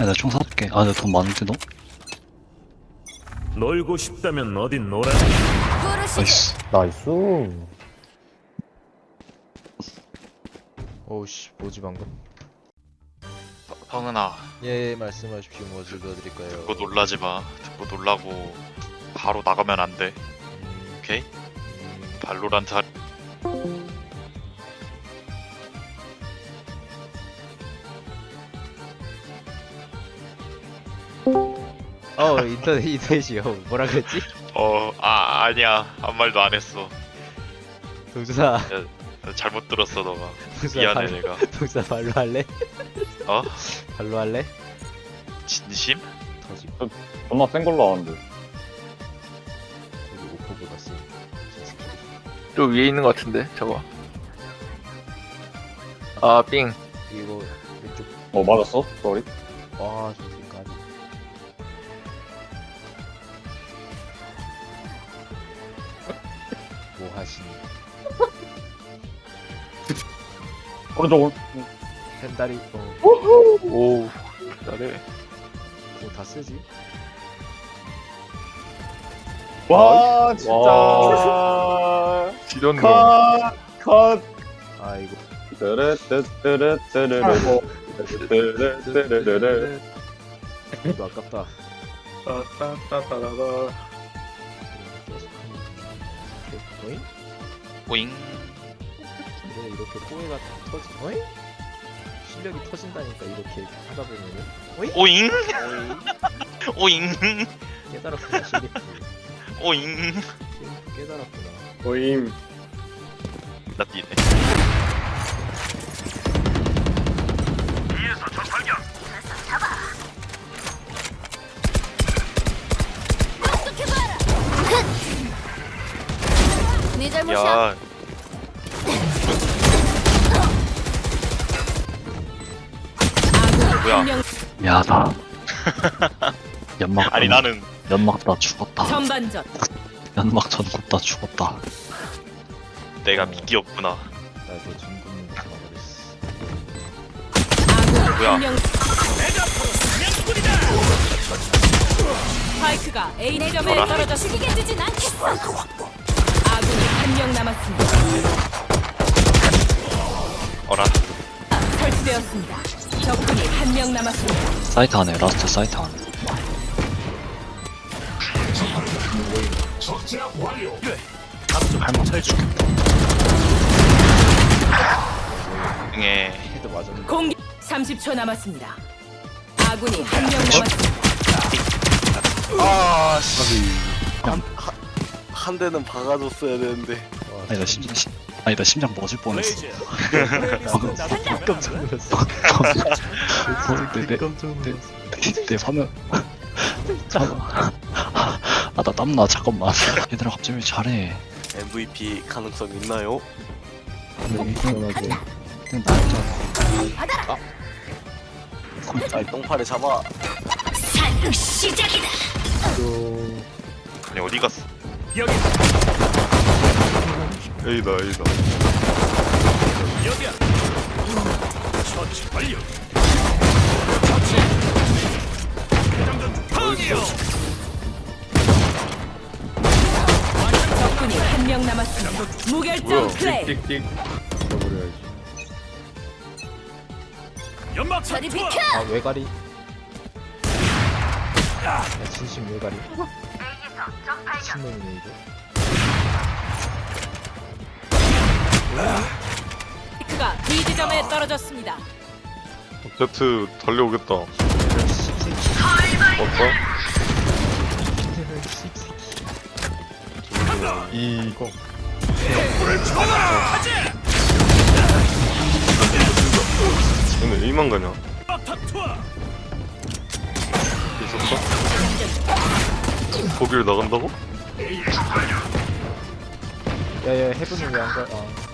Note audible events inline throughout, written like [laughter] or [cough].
야, 나 총 사줄게. 아, 나 돈 많은데, 너? 놀고 싶다면 어딘 놀아. 나이스. 나이스. 오우씨 뭐지 방금 성은아 예 말씀하십시오 뭐 즐겨드릴까요 듣고 놀라지 마 듣고 놀라고 바로 나가면 안돼 음, 오케이? 음, 발로란트 할... 어 인터넷 인터넷이요 뭐라 그랬지? 어... 아 아니야 아무 말도 안 했어 동수아 잘못 들었어 너가 미안해 발, 내가 동수아 발로 할래? 어? 발로 할래? 진심? 터지 존나 센 걸로 아는데. 여기 오퍼보다 세 저 위에 있는 것 같은데 저거 아삥 이거 왼쪽 어, 맞았어? 쏘리. 와 저 오른쪽, 오른 펜다리 어, 오우 잘해 뭐다 쓰지? 와, 진짜. [laughs] 지렸노 컷, 컷. 아 이거 뜨르뜨뜨르뜨르르. 뜨르뜨르르르. 이거 아깝다 따따따따따 어잉? 이렇게 꼬해가 터지 어잉? 실력이 터진다니까 이렇게 하다 보면은. 어잉? 오잉? 오잉? 깨달았구나 실리프 오잉? 깨달았구나. 오임. 나 뛰네. 네 잘못이야. 야 뭐야 미안하다. [laughs] 연막. 아니 나는 연막 다 죽었다. 전반전. 연막 전국 다 죽었다. 내가 어. 미끼였구나 나도 전국민 잡아버렸어 뭐야. 한명 스파이크가 A 지점에 어라? 떨어졌습니다. 죽이게 두진 않겠어. 아군이 한 명 남았습니다. 어라 설치되었습니다. 적군이 한 명 남았습니다. 사이트 안에, 라스트 사이트 안에. 응애 헤드 맞았는데 공격 30초 남았습니다. 아군이 한 명 남았습니다. 한 대는 박아줬어야 되는데 와, 아니, 나 심장, 심, 아니, 나 심장 멎을 뻔했어. 깜짝 놀랐어 내, 내, 깜짝 내, 놀랐어 내, 내 화면. 잠깐만. 아, 나 땀나, 잠깐만. 얘들아, 갑자기 왜 잘해. MVP 가능성 있나요? 시원하게 그냥 나 있잖아. 아 똥파를 잡아 또 아니 어디 갔어 여기 여기야. 처치 완료. 적군이 한 명 남았습니다. 무결점 플레이. 띡띡 잡아버려야지 연막 저리 투하. 비켜. 아 외가리 야 진심 외가리 미친놈이네 이거 스파이크가 B 지점에 떨어졌습니다. 제트 달려오겠다? 씹새끼 이 근데 A만 가냐? 있었어? 거기를 나간다고? 야야 해븐은 왜안 가? 아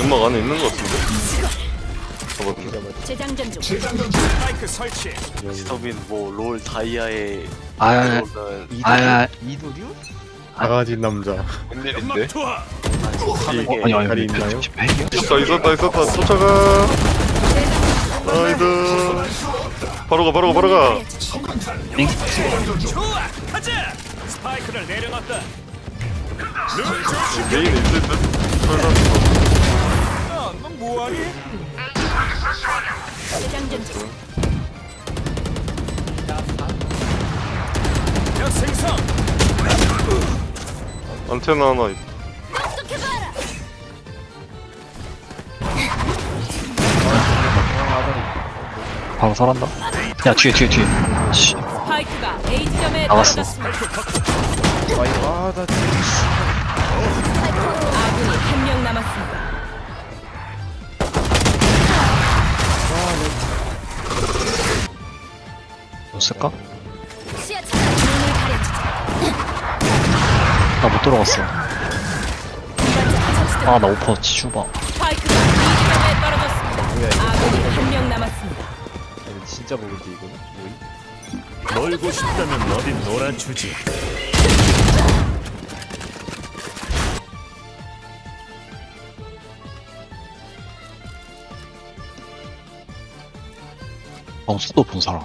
연막 안에 있는 것 같은데? 잡았네 잡았지 재장전 중. 스파이크 설치. 스터빈 뭐롤 다이아의 아, 롤은 이도류? 아, 이도류? 강아지 남자 연막 웬일인데? 투하. 하는 게 아니, 아니, 다리 있나요? 몇- 몇- 있었다 있었다 있었다 쫓아가 나이스 바로 가 바로 가 바로 가 좋아 가자 스파이크를 내려놨다 눈을 조심 메인 있을 듯 너 뭐하니? 약 생성 안테나 하나 있 바로 설한다 야 뒤에 뒤에 뒤에 씨 스파이크가 A 지점에 나갔어. 떨어졌습니다. 아 이거 아나 아군이 한 명 남았습니다. 뭐 쓸까? 나못 들어갔어 아나 오퍼 치슈바 스파이크가 B 지점에 떨어졌습니다. 아군이 한 명 남았습니다. 이거 진짜 모르지 이거는 뭐이? 놀고 싶다면 어디 놀아주지 어 속도 본 사람.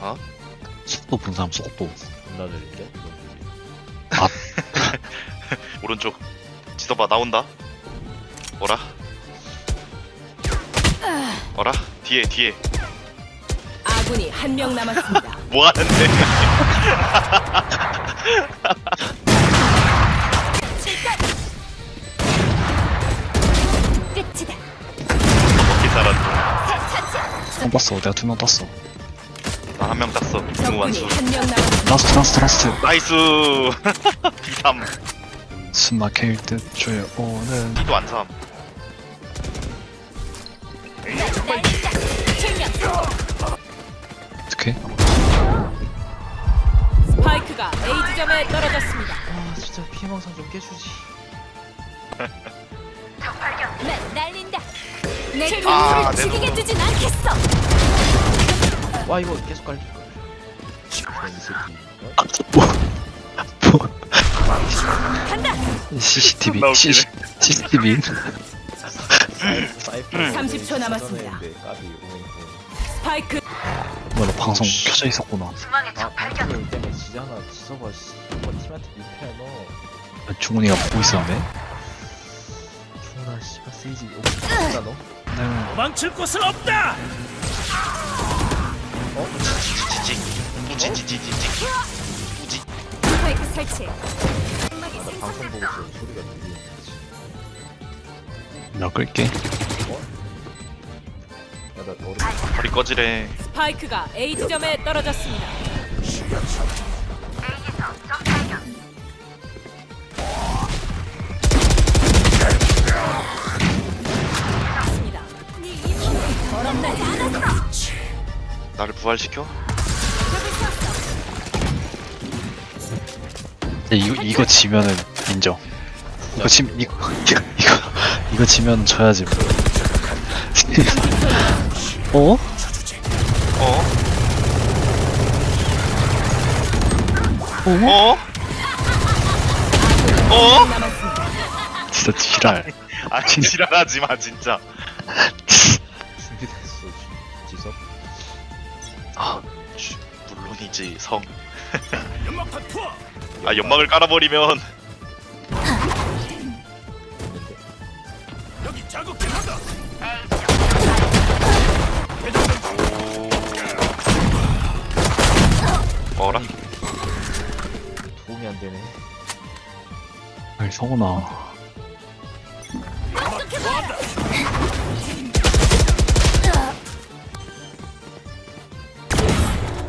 어? 속도 본 사람 속도. 존나 느린데? 이건 오른쪽. 지서봐 나온다. 어라. 어라. 뒤에 뒤에. 아군이 한 명 남았습니다. [laughs] 뭐 하는데 [laughs] 한 땄어. 내가 두 명 땄어. 나 한 명 땄어. 적군이 완수. 한 명 남았습니다. 라스트 라스트 라스트. 나이스! [laughs] 비삼. 숨 막힐 듯 조여오는. 이도 안삼. 어떻게? 스파이크가 A 지점에 떨어졌습니다. 아 진짜 피해망상 좀 깨주지 [laughs] 아, 내 죽이게 두진 않겠어. 와 이거 계속 어? 뭐? CCTV CCTV 사이프 30초 남았습니다. 까비 스파이크 뭐야 너 방송 켜져 있었구나 아 방금 때문에 씨 팀한테 너 중훈이가 보고 있었네 존나 씨발 세이지 오다 너? 네. 도망칠 곳은 없다! 지지 우지 지지 지지 스파이크 설치. 나 방송 보고 있어 소리가 들리는 거지 나 끌게. 야나 얼음 허리 꺼지래 스파이크가 A 지점에 떨어졌습니다. 나를 부활시켜? 근데 이거 이거 지면은 인정 이거 지 이거 [laughs] 이거 이거, 지면 져야지 뭐. [laughs] 어? 어? 어? 어? 진짜 지랄 [laughs] 아 지랄하지 마 진짜 아, 물론이지 성. [laughs] 아 연막을 깔아버리면 여기 자극제 한다 오. 어라? 도움이 안 되네 아이 성훈아 연막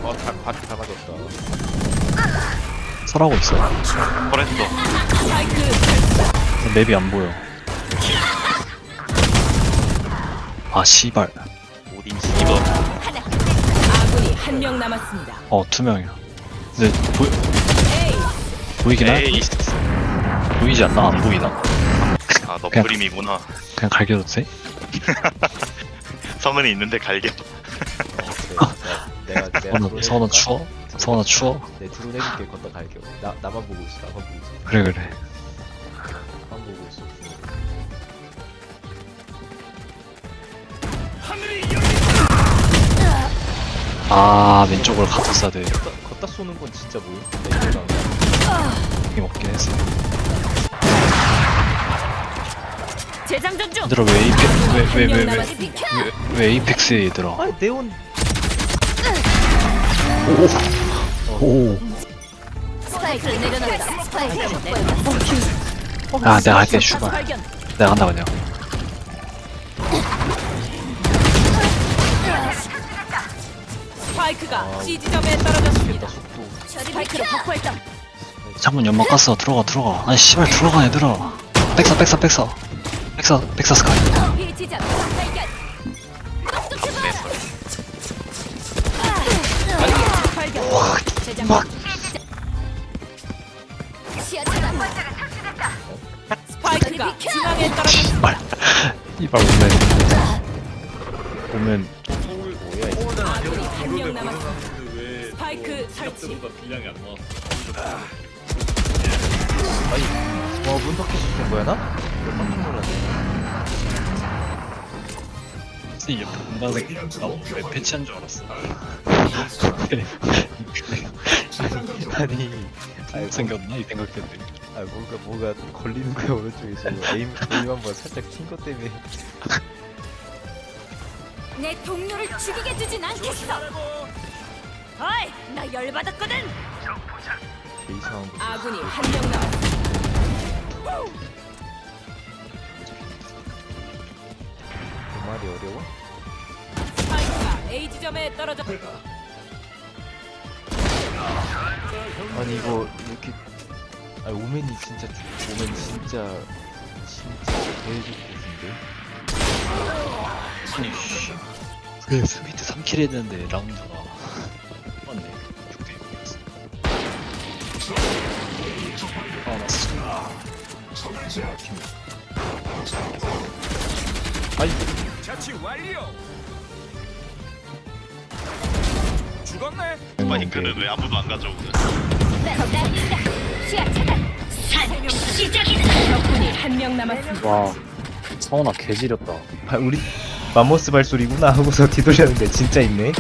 어다 발이 다 맞았다 설하고 있어. 스파이크 맵이 안 보여 아 씨발 오딘 씨버. 아군이 한 명 남았습니다. 어 투명이야 근데 보, 보이긴 하 에이. 보이지 않나? 안 보이나? 아 너 그냥- 프림이구나. 그냥 갈겨도 돼? 성은이 있는데 갈겨. 어, 그래 내가 내가 성훈아 드론 성훈아 해볼까? 추워? 추워? 내 드론 해줄게 건너 갈겨 나, 나만 보고 있어 나만 보고 있어 그래 그래 나만 보고 있어 아 왼쪽을 가득 써야 돼 걷다, 걷다 쏘는 건 진짜 뭐임? 레이저랑 힘 없긴 했어 재장전 중. 얘들아 왜 에이펙 왜왜 왜 한명 왜 남았습니다. 왜 에이펙스에 얘들아 아 네온 오 스파이크를 내려놓는다. 스파이크를 내려놓는다. 아 내가 할게 슈발 발견. 내가 한다 그냥 스파이크가 C 지점에 떨어졌습니다. 속도 스파이크를 확보했다. 창문 연막 깠어 들어가 들어가 아니 씨발 들어가 얘들아 백사 백사 백사 백사 백사 스카이 재장전. 시야 차단. 스파이크가 중앙에 떨어졌습니다. 씨발 이발 오면 오면 뭐야 이거 아군이 한명 남았습니다. 스파이크 설치. 와 문덕해 주는 거야 나? 깜짝 놀랐네 분단색 나왜 패치한 줄 알았어 [laughs] [laughs] 아니 아니 생겼나 이 생각했는데 아 뭔가 뭐가 걸리는 거야 오른쪽에서 에임 에임 한번 살짝 튄 것 때문에 내 동료를 죽이게 두진 않겠어. 어이, 나 열받았거든. 개 이상한 거 아군이 한 명 남았습니다. 그 말이 어려워? 스파이크가 A 지점에 떨어졌. 아니 이거 이렇게 아 오맨이 진짜 좋- 오맨 진짜 진짜 좋겠는데 아니 씨 그래 스미트 3킬 했는데 라운드가 맞네 6대 6이었어 아 맞어 자치 완료. 죽었네. 스파이크는 왜 아무도 안 가져오는? 시야 차단. 적군이 한 명 남았습니다. 와 성원아 개지렸다 아 우리 맘모스 발소리구나 하고서 뒤돌렸는데 진짜 있네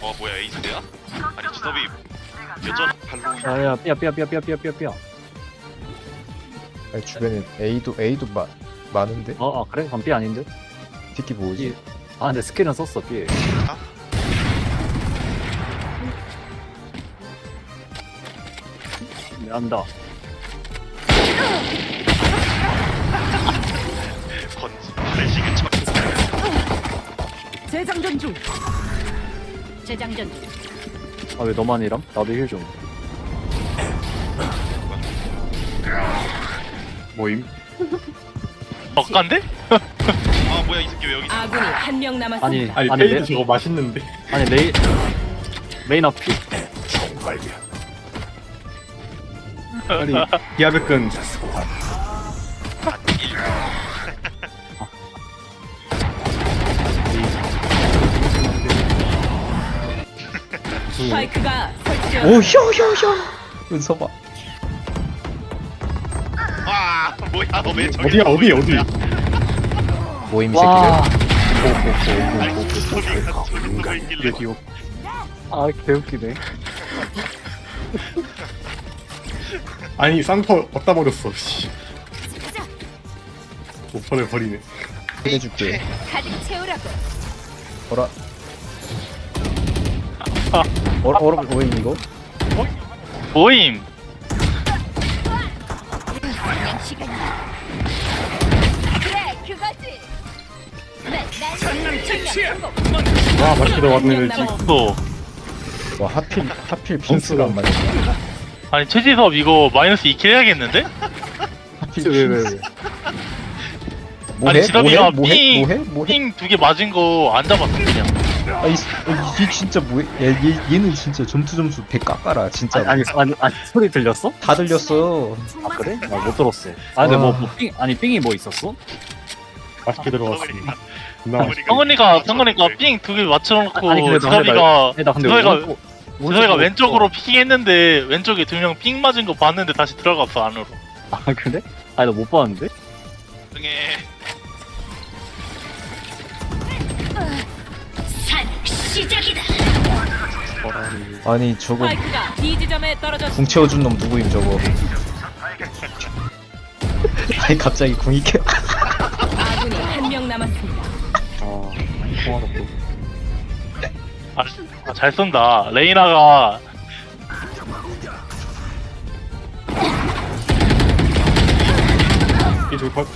어 뭐야 에이스야? 아니 주섭이 여전 발로 야야 삐야 삐야 삐야 삐야 삐야 삐야 삐야 아니 주변에 A도 A도 마, 많은데 어, 아 그래? 그럼 삐 아닌데? 특히 뭐지? 아 근데 스킬은 썼어 삐 네, 안 다 건지 발식을 쳐. 재장전 중. 재장전 중. 아 왜 너만 이람? 나도 힐 좀 모임? [laughs] 억간데? 아 뭐야 이 새끼 왜 여기 있어? 아군이 한 명 남았습니다. 아니 아니 아니 페이드 저거 맛있는데 아니 메인 메인 앞이 아니 기아백근 스파이크가 설치되었습니다. 오효효효 은서봐. 와 뭐야 너왜 저기 어디야 어디 어디? 모임 와. 새끼들. 아니 저기 서 있길래. 아 개웃기네 아니 쌍퍼 어디다 버렸어 씨. 오퍼를 버리네. 해줄게. 가득 채우라고. 어라. 얼어 얼어 모임 이거? 모임. 그래, 그거지. 네, 난 택시야. 와 맛있게 한명 들어왔네 남았. 또. 와 하필 하필 빈스가 안 맞네 아니 최지섭 이거 마이너스 2킬 해야겠는데? 왜왜 왜? 뭐해? 지섭이가 뭐해? 삥- 뭐해? 뭐해? 핑 두 개 맞은 거 안 잡았어 그냥 아, 이, 어, 이게 진짜 뭐해? 야, 얘, 얘는 진짜 점수 점수 100 깎아라 진짜 아니 아니 아니, 아니 소리 들렸어? 다 들렸어 아 그래? 나 못 들었어 아 근데 와. 뭐, 뭐 삥, 아니 삥이 뭐 있었어? 맛있게 들어왔습니다 나 성근이가 성근이가 핑두개 맞춰놓고 아니, 근데 아니, 근데 지섭이가 오 지섭이가 오른쪽으로 왼쪽으로 피킹했는데 왼쪽에 두 명 핑 맞은 거 봤는데 다시 들어갔어 안으로 아 그래? 아니 나 못 봤는데? 등에 산, 시, 아니 저거 스파이크가 B 지점에 떨어졌습니다. 궁 채워준 놈 누구임 저거 [laughs] 아니 갑자기 궁이 캐 아군이 한 명 남았습니다. 아 통화롭고 아, 아, 잘 쏜다. 레이나가 이 저기 컷.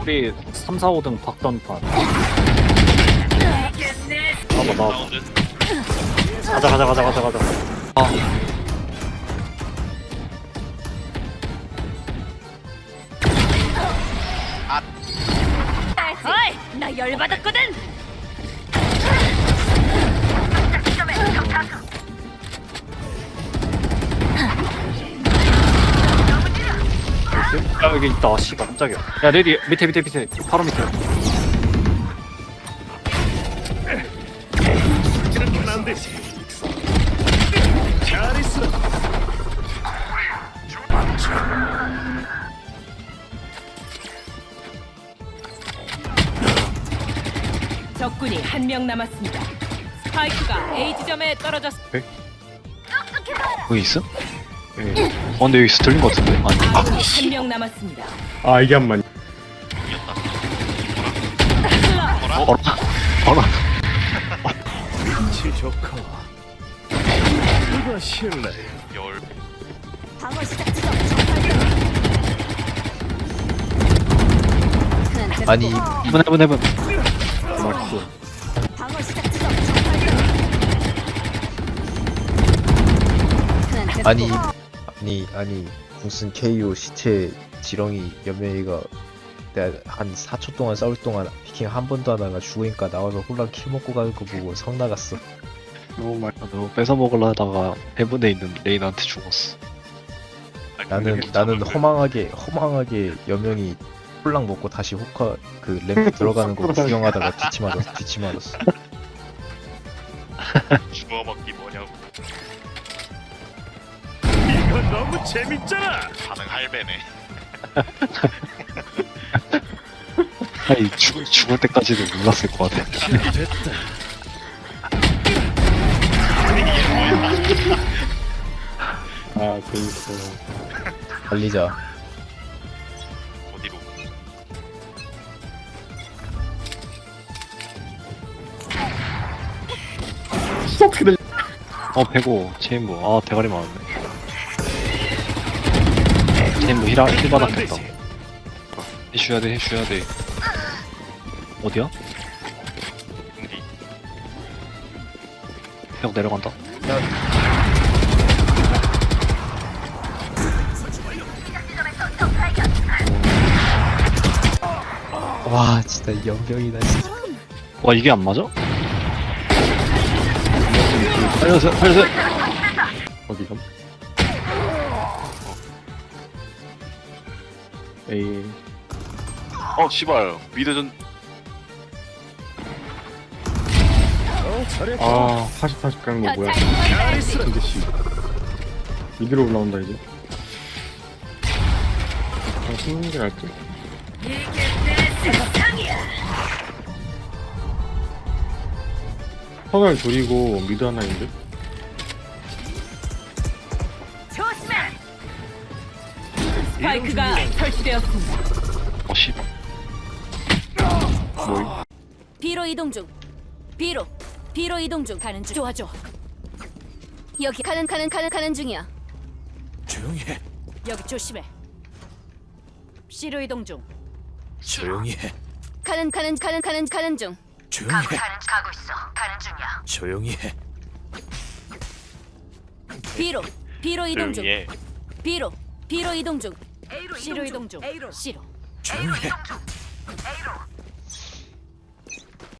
우리 3, 4, 5등 박던판 나봐 나 라운드. 가자 가자 가자 가자 가자 어 열받았거든. 야 여기 있다 씨발 깜짝이야 야 레디 밑에 밑에 밑에 바로 밑에 떨어졌습니다. 거기 있어? 어 근데 여기 스틀린 것 같은데? 아니 한 명 남았습니다. 아 이게 한 만. 어라 어라 열. 아니 해븐 해븐 해븐 아니 아니 아니 무슨 KO 시체 지렁이 연명이가 내가 한 4초 동안 싸울 동안 피킹 한 번도 안 하다가 죽으니까 나와서 홀랑 킬 먹고 가는 거 보고 성 나갔어 너무 말. 너 뺏어 먹으려다가 해븐에 있는 레이나한테 죽었어 아, 나는 나는. 허망하게 허망하게 연명이 홀랑 먹고 다시 호카 그 램프 [laughs] 들어가는 거 구경하다가 뒤치 맞았어 뒤치 [laughs] 맞았어 주워 먹기 이거 너무 재밌잖아. 반응 할배네. 아니 죽, 죽을 때까지도 몰랐을 것 같아 아 재밌어. 달리자 어디로? 어 배고 체인부 아 대가리 많았네 체인부 힐, 힐 받았겠다 해줘야 돼 해줘야 돼 어디야? 공기. 벽 내려간다 와 진짜 연병이다 진짜 와 이게 안 맞아? 살려주세요 살려주세요 어디서? 에이. 어 씨발 미드전 아 40, 40 가는 거 뭐야? 근데 씨. 미드로 올라온다 이제. 아, 숨는 게 듯. 선을 줄이고 미드 하나인데? 스파이크가 설치되었습니다. 어 씨발 B로 이동 중. B로. B로 이동 중. 가는 중. 도와줘. 여기 가는 가는 가는 가는 중이야. 조용히 해. 여기 조심해. C로 이동 중. 조용히 해. 가는 가는 가는 가는 가는 중. 조용히 해. 가고 있어. 가는 중이야. 조용히 해. B로. B로 이동 중. 조용히 해. B로. B로 이동 중. C로 이동 중. C로. 조용히 해.